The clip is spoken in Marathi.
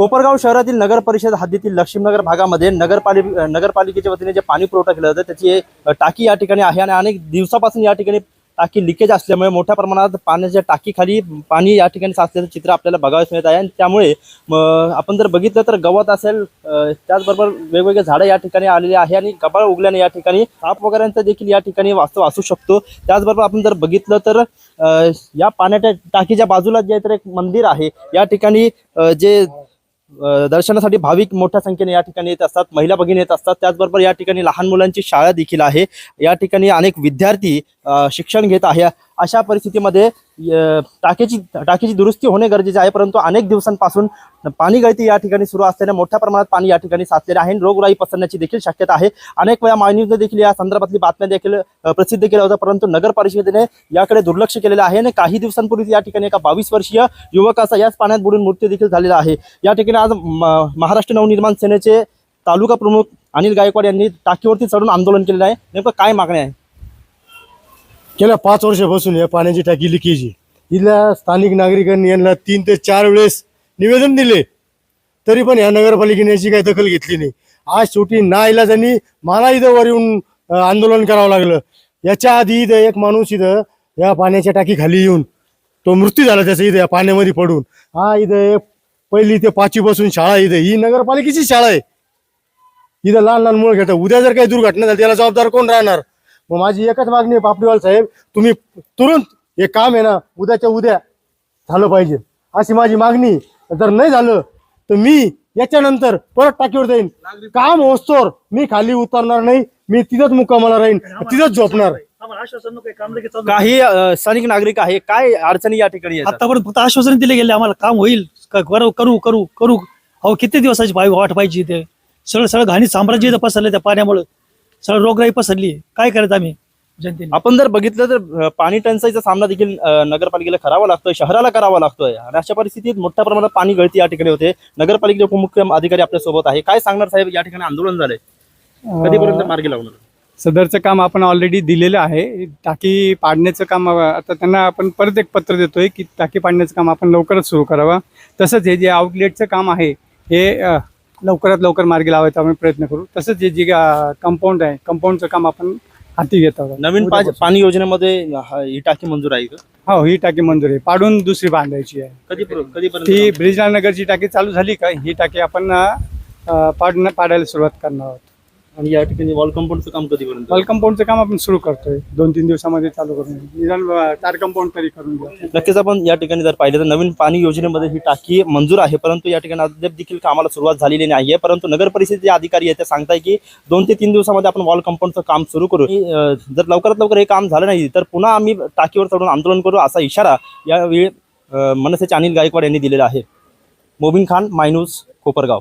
कोपरगाव शहरातील नगर परिषद हद्दीतील लक्ष्मीनगर भागामध्ये नगरपालिक नगरपालिकेच्या वतीने जे पाणी पुरवठा केला जातो त्याची टाकी या ठिकाणी आहे आणि अनेक दिवसापासून या ठिकाणी टाकी लिकेज असल्यामुळे मोठ्या प्रमाणात पाण्याच्या टाकीखाली पाणी या ठिकाणी साचल्याचं चित्र आपल्याला बघावयास मिळत आहे आणि त्यामुळे आपण जर बघितलं तर गवत असेल त्याचबरोबर वेगवेगळे झाडं या ठिकाणी आलेली आहे आणि गबाळ उगल्याने या ठिकाणी साप वगैरेंचा देखील या ठिकाणी वास्तव असू शकतो. त्याचबरोबर आपण जर बघितलं तर या पाण्याच्या टाकीच्या बाजूला जे तर एक मंदिर आहे या ठिकाणी जे दर्शनासाठी भाविक मोठ्या संख्येने या ठिकाणी येत असतात महिला भगिनी येत असतात. त्याचबरोबर या ठिकाणी लहान मुलांची शाळा देखील आहे. या ठिकाणी अनेक विद्यार्थी शिक्षण घेत आहे. अशा परिस्थितीमध्ये अ, टाकीची टाकीची दुरुस्ती होणे गरजेचे आहे परंतु अनेक दिवसांपासून पाणी गळती या ठिकाणी सुरू असल्याने मोठ्या प्रमाणात पाणी या ठिकाणी साचलेले आहे. आणि रोगराई पसरण्याची देखील शक्यता आहे. अनेक वेळा मायन्यूजने देखील या संदर्भातली बातम्या देखील प्रसिद्ध केल्या होत्या परंतु नगर परिषदेने याकडे दुर्लक्ष केलेलं आहे आणि काही दिवसांपूर्वी या ठिकाणी एका बावीस वर्षीय युवकाचा याच पाण्यात बुडून मृत्यू देखील झालेला आहे. या ठिकाणी आज म- महाराष्ट्र नवनिर्माण सेनेचे तालुका प्रमुख अनिल गायकवाड यांनी टाकीवरती चढून आंदोलन केलेलं आहे. नेमकं काय मागणी आहे गेल्या पाच वर्षापासून या पाण्याची टाकी लिकेज. आहे इथल्या स्थानिक नागरिकांनी यांना तीन ते चार वेळेस निवेदन दिले. तरी पण या नगरपालिकेने याची काही दखल घेतली नाही. आज शेवटी ना इलाजांनी मला इथं वर येऊन आंदोलन करावं लागलं. याच्या आधी इथं एक माणूस इथं या पाण्याच्या टाकी खाली येऊन तो मृत्यू झाला त्याचा इथं या पाण्यामध्ये पडून. हा इथं पहिली ते पाचवी पासून शाळा आहे इथं. ही नगरपालिकेची शाळा आहे. इथं लहान लहान मुलं घेतात उद्या जर काही दुर्घटना झाली त्याला जबाबदार कोण राहणार? मग माझी एकच मागणी आहे पापडीवाल साहेब तुम्ही तुरंत हे काम आहे ना उद्याच्या उद्या झालं पाहिजे. अशी माझी मागणी. जर नाही झालं तर मी याच्यानंतर परत टाकीवर जाईन. काम होस्तोर मी खाली उतरणार नाही मी तिथंच मुक्कामाला राहीन तिथंच झोपणार. काही स्थानिक नागरिक आहे काय अडचणी या ठिकाणी आतापर्यंत फक्त आश्वासन दिले गेले आम्हाला काम होईल. करू करू करू करू. अहो किती दिवसाची वाट पाहिजे ते सगळं सगळं घाणी साम्राज्य इथं पसरलं त्या पाण्यामुळे. सगळं रोगराई पसरली काय करायचं आम्ही जनतेने? आपण जर बघितलं तर अ, पाणी टंचाईचा सामना देखील अ, नगरपालिकेला करावा लागतोय शहराला करावा लागतोय. आणि अशा परिस्थितीत मोठ्या प्रमाणात पाणी गळती या ठिकाणी होते. नगरपालिकेचे उपमुख्य अधिकारी आपल्यासोबत आहे. काय सांगणार साहेब? या ठिकाणी आंदोलन झालंय. कधीपर्यंत मार्गी लावणार? सदरचं काम आपण ऑलरेडी दिलेलं आहे. टाकी पाडण्याचं काम अं, आता त्यांना आपण परत एक पत्र देतोय की टाकी पाडण्याचं काम आपण लवकरच सुरू करावं. तसंच हे जे आउटलेटचं काम आहे हे अं, लवकरात लवकर मार्गी लावायचा आम्ही प्रयत्न करू. तसंच हे जे कंपाऊंड आहे कंपाऊंडचं काम आपण हाती घेत आहोत. नवीन पा- पाणी योजनेमध्ये हा- ही टाकी मंजूर आहे का? हो ही टाकी मंजूर आहे. पाडून दुसरी बांधायची आहे. कधी कधीपर्यंत ती ब्रिजला नगरची टाकी चालू झाली का? ही टाकी आपण अं, पाडणं पाडायला सुरुवात करणार आहोत. आणि या ठिकाणी वॉल कंपाऊंडचं काम कधीपर्यंत वॉल कंपाऊंडचं काम आपण सुरू करतोय. दोन तीन दिवसामध्ये चालू करून निदान चार कंपाऊंड तरी करून घेऊ नक्कीच आपण या ठिकाणी जर पाहिलं तर नवीन पाणी योजनेमध्ये ही टाकी मंजूर आहे. परंतु या ठिकाणी अद्याप देखील कामाला सुरुवात झालेली नाही आहे परंतु नगर परिषदेचे अधिकारी आहेत ते सांगताय की दोन ते तीन दिवसामध्ये आपण वॉल कंपाऊंडचं काम सुरू करू. जर लवकरात लवकर हे काम झालं नाही तर पुन्हा आम्ही टाकीवर चढून आंदोलन करू असा इशारा यावेळी मनसेचे अनिल गायकवाड यांनी दिलेला आहे. मोबिन खान मायन्यूज कोपरगाव.